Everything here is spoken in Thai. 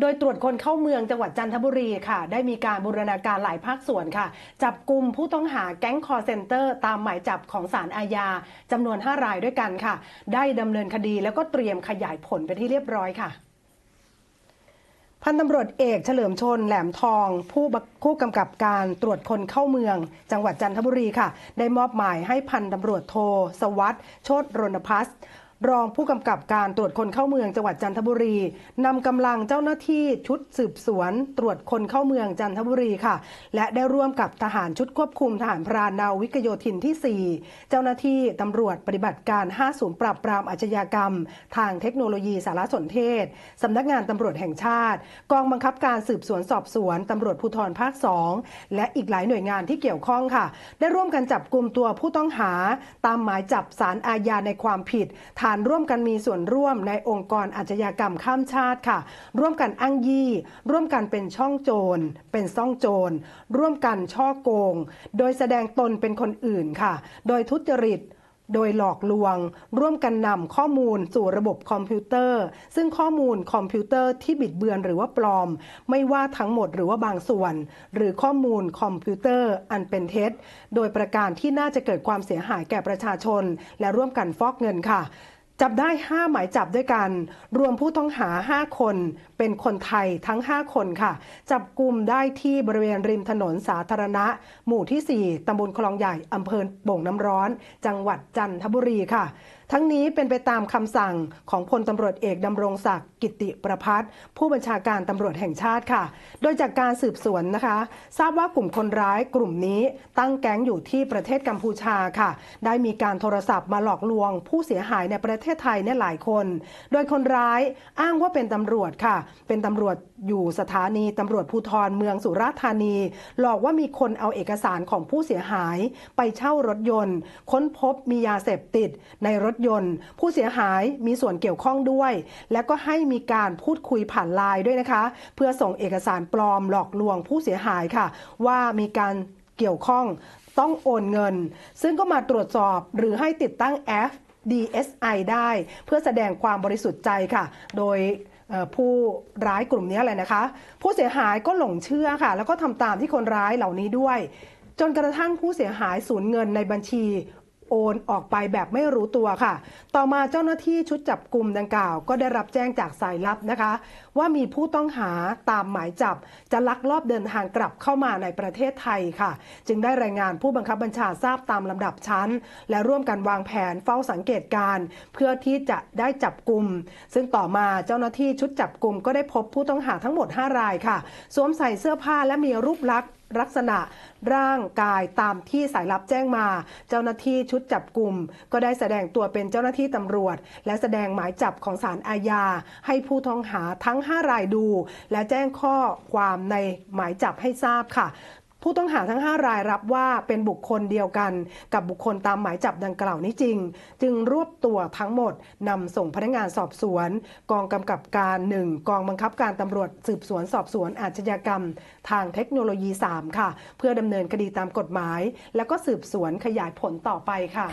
โดยตรวจคนเข้าเมืองจังหวัดจันทบุรีค่ะ ได้มีการบูรณาการหลายภาคส่วนค่ะ จับกลุ่มผู้ต้องหาแก๊งคอร์เซนเตอร์ ตามหมายจับของศาลอาญาจำนวน 5 รายด้วยกันค่ะ ได้ดำเนินคดีแล้วก็เตรียมขยายผลไปนที่เรียบร้อยค่ะพันตำรวจเอกเฉลิมชนแหลมทอง ผู้บักผู้กำกับการตรวจคนเข้าเมือง จังหวัดจันทบุรีค่ะ ได้มอบหมายให้พันตำรวจโท สวัสด์โชตรณพัฒน์ รองผู้กำกับการตรวจคนเข้าเมืองจังหวัดจันทบุรีนำกำลังเจ้าหน้าที่ชุดสืบสวน ตรวจคนเข้าเมืองจันทบุรีค่ะ และได้ร่วมกับทหารชุดควบคุมทหารพรานนาวิกโยธินที่ 4 เจ้าหน้าที่ตำรวจปฏิบัติการ5ศูนย์ปราบปรามอาชญากรรม ทางเทคโนโลยีสารสนเทศสำนักงานตำรวจแห่งชาติ กองบังคับการสืบสวนสอบสวนตำรวจภูธรภาค 2 และอีกหลายหน่วยงานที่เกี่ยวข้องค่ะ ได้ร่วมกันจับกลุ่มตัวผู้ต้องหา ตามหมายจับสารอาญาในความผิดฐานร่วมกันมีส่วนร่วมในองค์กรอาชญากรรมข้ามชาติค่ะ ร่วมกันอ้างยี่ ร่วมกันเป็นช่องโจร เป็นซ่องโจร ร่วมกันช่อโกง โดยแสดงตนเป็นคนอื่นค่ะ โดยทุจริตโดยหลอกลวง ร่วมกันนำข้อมูลสู่ระบบคอมพิวเตอร์ ซึ่งข้อมูลคอมพิวเตอร์ที่บิดเบือนหรือว่าปลอม ไม่ว่าทั้งหมดหรือว่าบางส่วน หรือข้อมูลคอมพิวเตอร์อันเป็นเท็จ โดยประการที่น่าจะเกิดความเสียหายแก่ประชาชน และร่วมกันฟอกเงินค่ะ จับได้ 5 หมายจับด้วยกัน รวมผู้ต้องหา 5 คน เป็นคนไทยทั้ง 5 คนค่ะ จับกลุ่มได้ที่บริเวณริมถนนสาธารณะ หมู่ที่ 4 ตำบลคลองใหญ่ อำเภอโป่งน้ำร้อน จังหวัดจันทบุรีค่ะทั้งนี้เป็นไปตามคำสั่งของพลตำรวจเอกดำรงศักดิ์กิติประพัฒน์ผู้บัญชาการตำรวจแห่งชาติค่ะ โดยจากการสืบสวนนะคะ ทราบว่ากลุ่มคนร้ายกลุ่มนี้ตั้งแก๊งอยู่ที่ประเทศกัมพูชาค่ะ ได้มีการโทรศัพท์มาหลอกลวง ผู้เสียหายในประเทศไทยเนี่ยหลายคน โดยคนร้ายอ้างว่าเป็นตำรวจค่ะ เป็นตำรวจ อยู่สถานีตำรวจภูธรเมืองสุราษฎร์ธานี หลอกว่ามีคนเอาเอกสารของผู้เสียหายไปเช่ารถยนต์ ค้นพบมียาเสพติดในรถยนต์ ผู้เสียหายมีส่วนเกี่ยวข้องด้วย และก็ให้มีการพูดคุยผ่านไลน์ด้วยนะคะ เพื่อส่งเอกสารปลอมหลอกลวงผู้เสียหายค่ะ ว่ามีการเกี่ยวข้องต้องโอนเงิน ซึ่งก็มาตรวจสอบหรือให้ติดตั้งแอ DSI ได้เพื่อแสดงความบริสุทธิ์ใจค่ะ โดย ผู้ร้ายกลุ่มนี้เลยนะคะ ผู้เสียหายก็หลงเชื่อค่ะ แล้วก็ทำตามที่คนร้ายเหล่านี้ด้วย จนกระทั่งผู้เสียหายสูญเงินในบัญชี โอนออกไปแบบไม่รู้ตัวค่ะ ต่อมาเจ้าหน้าที่ชุดจับกลุ่มดังกล่าว ก็ได้รับแจ้งจากสายลับนะคะ ว่ามีผู้ต้องหาตามหมายจับ จะลักลอบเดินทางกลับเข้ามาในประเทศไทยค่ะ จึงได้รายงานผู้บังคับบัญชาทราบตามลำดับชั้น และร่วมกันวางแผนเฝ้าสังเกตการณ์เพื่อที่จะได้จับกลุ่ม ซึ่งต่อมาเจ้าหน้าที่ชุดจับกลุ่มก็ได้พบผู้ต้องหาทั้งหมด 5 รายค่ะ สวมใส่เสื้อผ้าและมีรูปลักษณ์ ลักษณะร่างกายตามที่สายลับแจ้งมา เจ้าหน้าที่ชุดจับกลุ่ม ก็ได้แสดงตัวเป็นเจ้าหน้าที่ตำรวจ และแสดงหมายจับของศาลอาญา ให้ผู้ต้องหาทั้ง 5 รายดู และแจ้งข้อความในหมายจับให้ทราบค่ะ ผู้ต้องหาทั้ง 5 รายรับว่าเป็นบุคคลเดียวกัน กับบุคคลตามหมายจับดังกล่าวนี้จริง จึงรวบตัวทั้งหมดนำส่งพนักงานสอบสวน กองกำกับการหนึ่งกองบังคับการตำรวจสืบสวนสอบสวนอาชญากรรม ทางเทคโนโลยี 3 ค่ะ เพื่อดำเนินคดีตามกฎหมาย แล้วก็สืบสวนขยายผลต่อไปค่ะ